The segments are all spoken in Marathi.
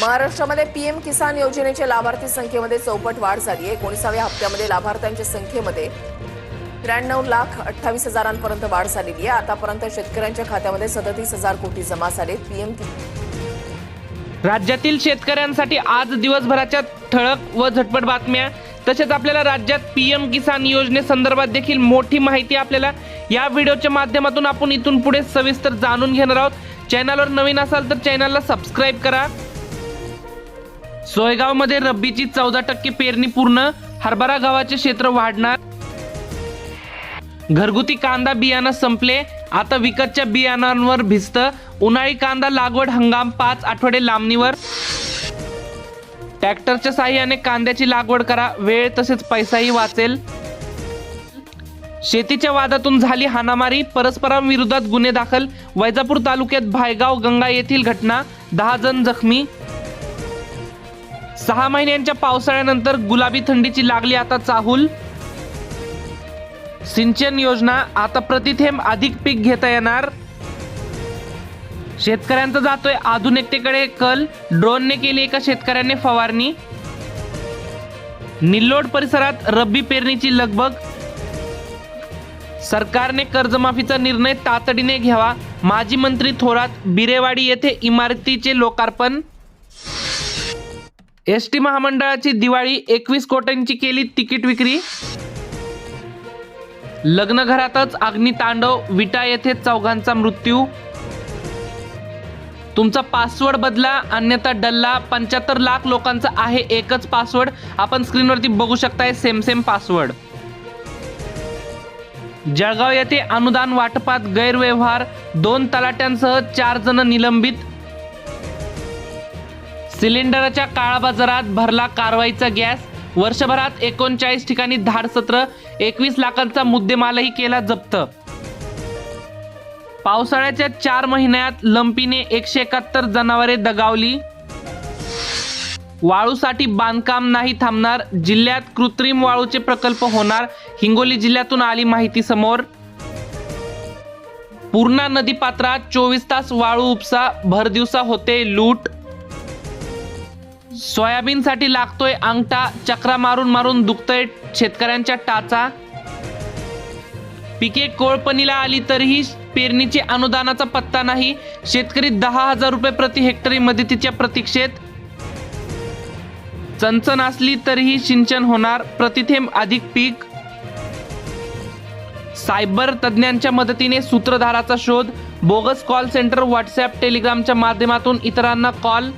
महाराष्ट्रामध्ये पीएम किसान योजनेच्या लाभार्थी संख्येमध्ये चौपट वाढ झाली आहे. एकोणीसाव्या हप्त्यामध्ये लाभार्थ्यांच्या संख्येमध्ये त्र्याण्णव लाख अठ्ठावीस हजारांपर्यंत वाढ झालेली आहे. आतापर्यंत शेतकऱ्यांच्या खात्यामध्ये सदतीस हजार कोटी जमा झाले. पीएम राज्यातील शेतकऱ्यांसाठी आज दिवसभराच्या ठळक व झटपट बातम्या. तसेच आपल्याला राज्यात पीएम किसान योजनेसंदर्भात देखील मोठी माहिती आपल्याला या व्हिडिओच्या माध्यमातून आपण इथून पुढे सविस्तर जाणून घेणार आहोत. चॅनलवर नवीन असाल तर चॅनलला सबस्क्राईब करा. सोयगावमध्ये रब्बीची चौदा टक्के पेरणी पूर्ण हरभरा गव्हाचे क्षेत्र वाढणार. घरगुती कांदा बियाणं संपले आता विकतच्या बियाणांवर भिस्त उन्हाळी कांदा लागवड हंगाम पाच आठवडे लांबणीवर. ट्रॅक्टरच्या साह्याने कांद्याची लागवड करा वेळ तसेच पैसाही वाचेल. शेतीच्या वादातून झाली हाणामारी परस्परांविरोधात गुन्हे दाखल. वैजापूर तालुक्यात भायगाव गंगा येथील घटना दहा जण जखमी. सहा महिन्यांच्या पावसाळ्यानंतर गुलाबी थंडीची लागली आता चाहूल. सिंचन योजना आता प्रतिथेंब अधिक पीक घेता येणार. शेतकऱ्यांचा जातोय आधुनिकतेकडे कल ड्रोनने केली एका शेतकऱ्याने फवारणी. निल्लोड परिसरात रब्बी पेरणीची लगबग. सरकारने कर्जमाफीचा निर्णय तातडीने घ्यावा. माजी मंत्री थोरात बिरेवाडी येथे इमारतीचे लोकार्पण. एस टी महामंडळाची दिवाळी एकवीस कोट्यांची केली तिकीट विक्री. लग्नघरातच अग्नितांडव विटा येथे चौघांचा मृत्यू. तुमचा पासवर्ड बदला अन्यथा डल्ला पंच्याहत्तर लाख लोकांचा आहे एकच पासवर्ड आपण स्क्रीनवरती बघू शकताय सेम सेम पासवर्ड जळगाव येथे अनुदान वाटपात गैरव्यवहार. दोन तलाट्यांसह चार जण निलंबित. सिलेंडरच्या काळा बाजारात भरला कारवाईचा गॅस. वर्षभरात एकोणचाळीस ठिकाणी धाड सत्र एकवीस लाखांचा मुद्देमालही केला जप्त. पावसाळ्याच्या चार महिन्यात लंपीने एकशे एकाहत्तर जनावरे दगावली. वाळूसाठी बांधकाम नाही थांबणार जिल्ह्यात कृत्रिम वाळूचे प्रकल्प होणार हिंगोली जिल्ह्यातून आली माहिती समोर. पूर्णा नदीपात्रात चोवीस तास वाळू उपसा भरदिवसा होते लूट. सोयाबीनसाठी लागतोय अंगठा चक्रा मारून मारून दुखतोय शेतकऱ्यांच्या टाचा. पिके कोळपणीला आली तरीही पेरणीचे अनुदानाचा पत्ता नाही. शेतकरी दहा हजार रुपये प्रति हेक्टरी मदतीच्या प्रतीक्षेत. चणचण असली तरीही सिंचन होणार प्रतिथेंब अधिक पीक. सायबर तज्ज्ञांच्या मदतीने सूत्रधाराचा शोध. बोगस कॉल सेंटर व्हॉट्सॲप टेलिग्रामच्या माध्यमातून इतरांना कॉल.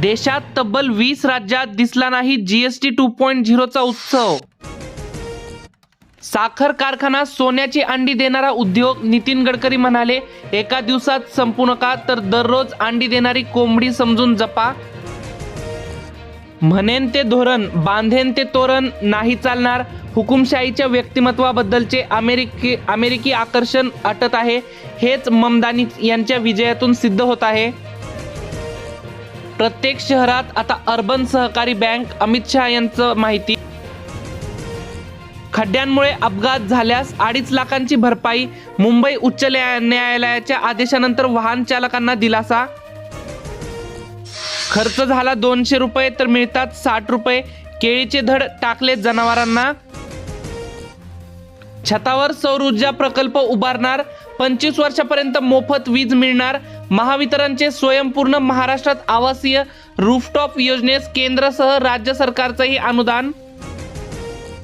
देशात तब्बल वीस राज्यात दिसला नाही जीएसटी टू पॉईंट झिरोचा उत्सव. साखर कारखाना सोन्याची अंडी देणारा उद्योग नितीन गडकरी म्हणाले एका दिवसात संपू नका तर दररोज अंडी देणारी कोंबडी समजून जपा. म्हणेन ते धोरण बांधेन ते तोरण नाही चालणार. हुकुमशाहीच्या व्यक्तिमत्वाबद्दलचे अमेरिकी अमेरिकी आकर्षण अटत आहे. हेच ममदानी यांच्या विजयातून सिद्ध होत आहे. प्रत्येक शहरात आता अर्बन सहकारी बँक अमित शहा यांचं माहिती. खड्ड्यांमुळे अपघात झाल्यास अडीच लाखांची भरपाई मुंबई उच्च न्यायालयाच्या आदेशानंतर वाहन चालकांना दिलासा. खर्च झाला दोनशे रुपये तर मिळतात साठ रुपये. केळीचे धड टाकले जनावरांना. छतावर सौर ऊर्जा प्रकल्प उभारणार. पंचवीस वर्षापर्यंत मोफत वीज मिळणार. महावितरणचे स्वयंपूर्ण महाराष्ट्रात आवासीय रूफटॉप योजनेस केंद्रसह राज्य सरकारचंही अनुदान